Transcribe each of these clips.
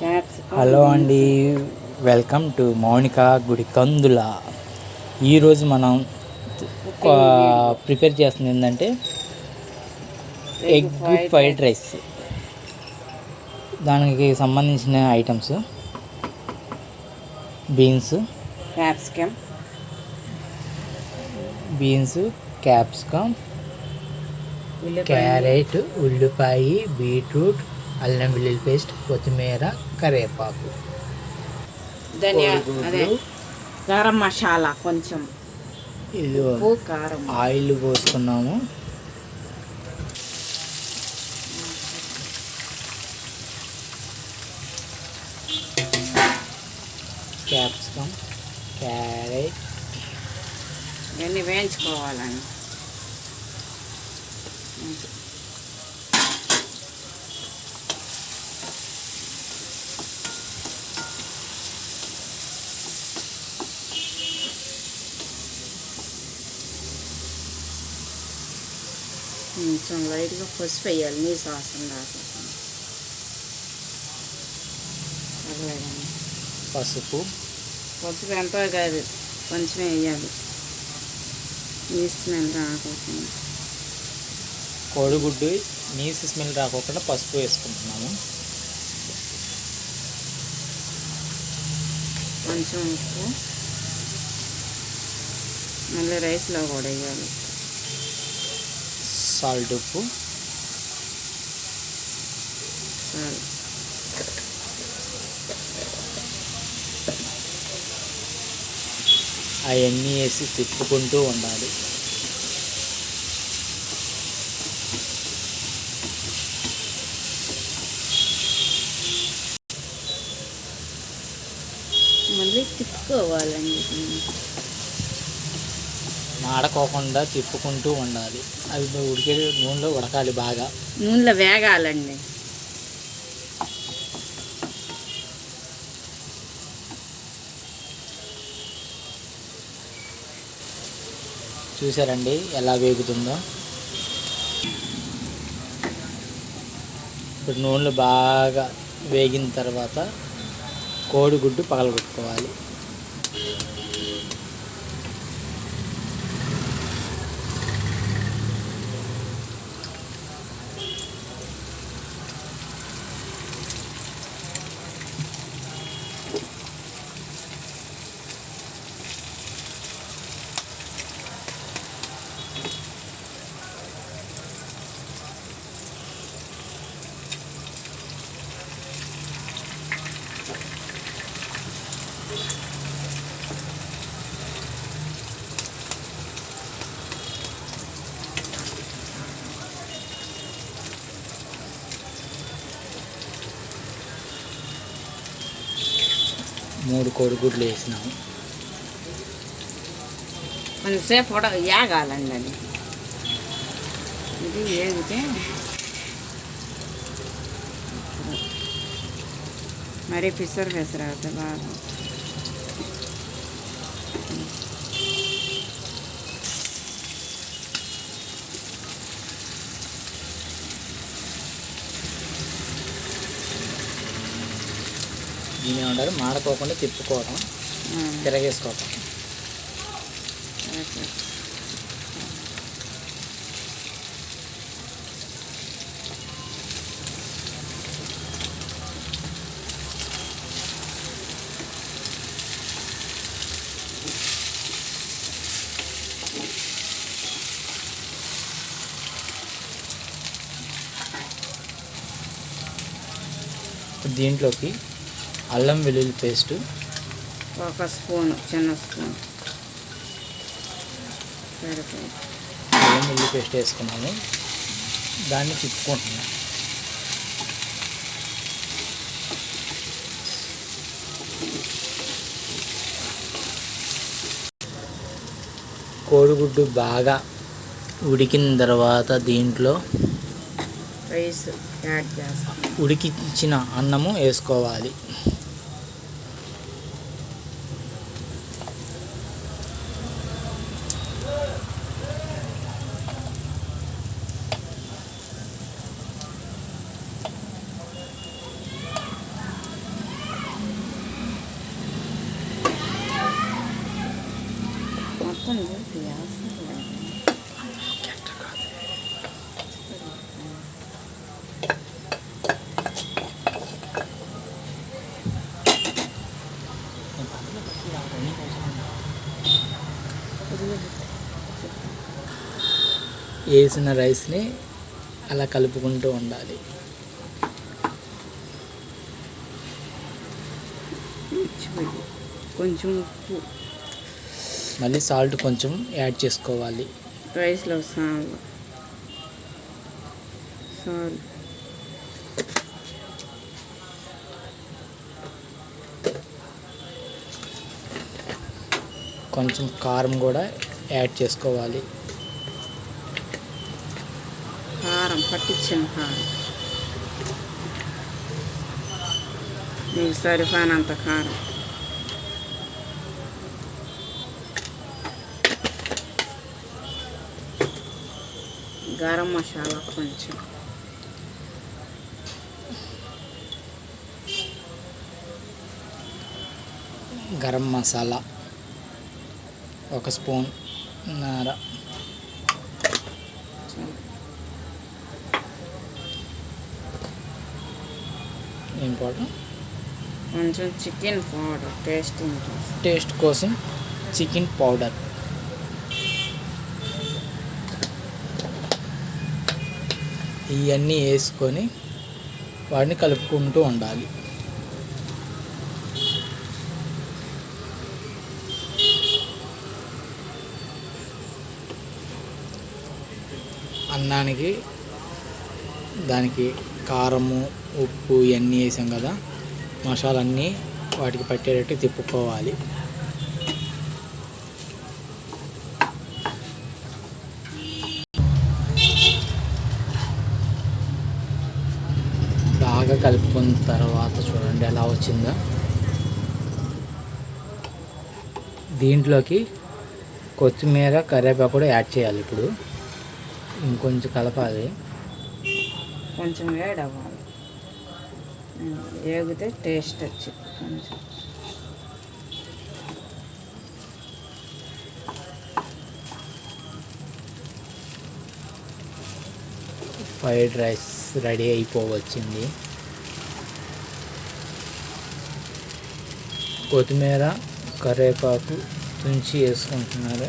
Hello అండి welcome to Mounika గుడి కందుల. ఈరోజు మనం ప్రిపేర్ చేస్తుంది ఏంటంటే ఎగ్ ఫ్రైడ్ రైస్ దానికి సంబంధించిన items beans capsicum beans capsicum carrot ఉల్లిపాయ బీట్రూట్ అల్లం వెల్లుల్లి పేస్ట్ కొత్తిమీర ధనియా. అదే. గరం మసాలా కొంచెం. ఇది కారం. ఆయిల్ పోసుకున్నాము. Capsicum carrot. ఇవన్నీ వేయించుకోవాలండి. కొంచెం లైట్గా పసుపు వేయాలి నీ సాసం రాకుండా పర్లేదండి పసుపు. పసుపు ఎంతో కాదు కొంచెమే వేయాలి. నీ స్మెల్ రాకుండా కోడిగుడ్డు నీసు స్మెల్ రాకోకుండా పసుపు వేసుకుంటున్నాము. కొంచెం ఉప్పు. మళ్ళీ రైస్లో కూడా వేయాలి. సాల్ట్ ఉప్పు అవన్నీ వేసి తిప్పుకుంటూ ఉండాలి. మళ్ళీ తిప్పుకోవాలండి. మాడకోకుండా తిప్పుకుంటూ ఉండాలి. అవి ఉడికే నూనెలో ఉడకాలి బాగా. నూనెలో వేగాలండి. చూసారండి ఎలా వేగుతుందో? ఇప్పుడు నూనెలు బాగా వేగిన తర్వాత కోడిగుడ్డు పగలగొట్టుకోవాలి. మూడు కోడిగుడ్లు వేసినాము. కొంతసేపు కూడా యాగాలండి అది. ఇది ఏగితే మరీ పిసరు పెసరు అవుతుంది బాగా. దీని ఏమంటారు మాడకోకుండా ఓకే. ఇప్పుడు దీంట్లోకి అల్లం వెల్లుల్లి పేస్టు. ఒక స్పూన్ చిన్న స్పూన్. అల్లం వెల్లుల్లి పేస్ట్ వేసుకున్నాము దాన్ని తిప్పుకుంటున్నాం. కోడిగుడ్డు బాగా ఉడికిన తర్వాత దీంట్లో రైస్ యాడ్ చేస్తాం ఉడికించిన అన్నము వేసుకోవాలి. వేసిన రైస్ని అలా కలుపుకుంటూ ఉండాలి. కొంచెం ఉప్పు. మళ్ళీ సాల్ట్ కొంచెం యాడ్ చేసుకోవాలి. రైస్లో సాల్ సాల్ కొంచెం కారం కూడా యాడ్ చేసుకోవాలి. కారం పట్టించిన కారం. మీకు సరిపోయినంత కారం. గరం మసాలా కొంచెం. గరం మసాలా ఒక స్పూన్ నార. ఇంపార్టెంట్ కొంచెం చికెన్ పౌడర్ టేస్ట్ టేస్ట్ కోసం చికెన్ పౌడర్. ఇవన్నీ వేసుకొని వాటిని కలుపుకుంటూ ఉండాలి. అన్నానికి దానికి కారము ఉప్పు ఇవన్నీ వేసాం కదా మసాలన్నీ వాటికి పట్టేటట్టు తిప్పుకోవాలి. కలుపుకున్న తర్వాత చూడండి ఎలా వచ్చిందో. దీంట్లోకి కొత్తిమీర కరివేపాకు కూడా యాడ్ చేయాలి ఇప్పుడు. ఇంకొంచెం కలపాలి. కొంచెం వేడి అవ్వాలి. వేగితే టేస్ట్ వచ్చి కొంచెం. ఫ్రైడ్ రైస్ రెడీ అయిపోవచ్చింది. కొత్తిమీర కరివేపాకు తుంచి వేసుకుంటున్నారు.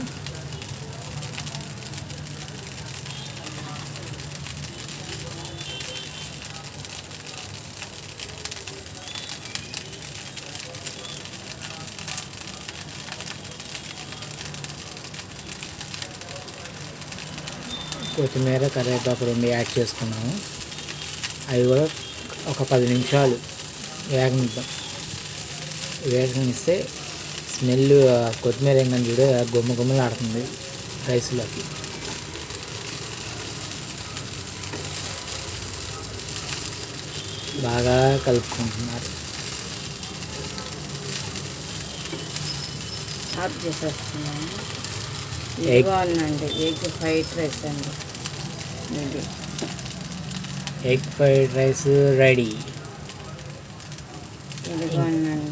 కొత్తిమీర కరివేపాకు రెండు యాడ్ చేసుకున్నాము. అవి కూడా ఒక పది నిమిషాలు వేగనిద్దాం. వేగనిస్తే స్మెల్ కొత్తిమీర ఏంటంటే చూడ గుమ్మ గుమ్మలు ఆడుతుంది రైస్లోకి. బాగా కలుపుకుంటున్నారు. ఆఫ్. ఇవ్వాలండి ఎగ్. ఫ్రైడ్ రైస్ అండి. ఇది. Egg fried rice ready. ఇదిగోనండి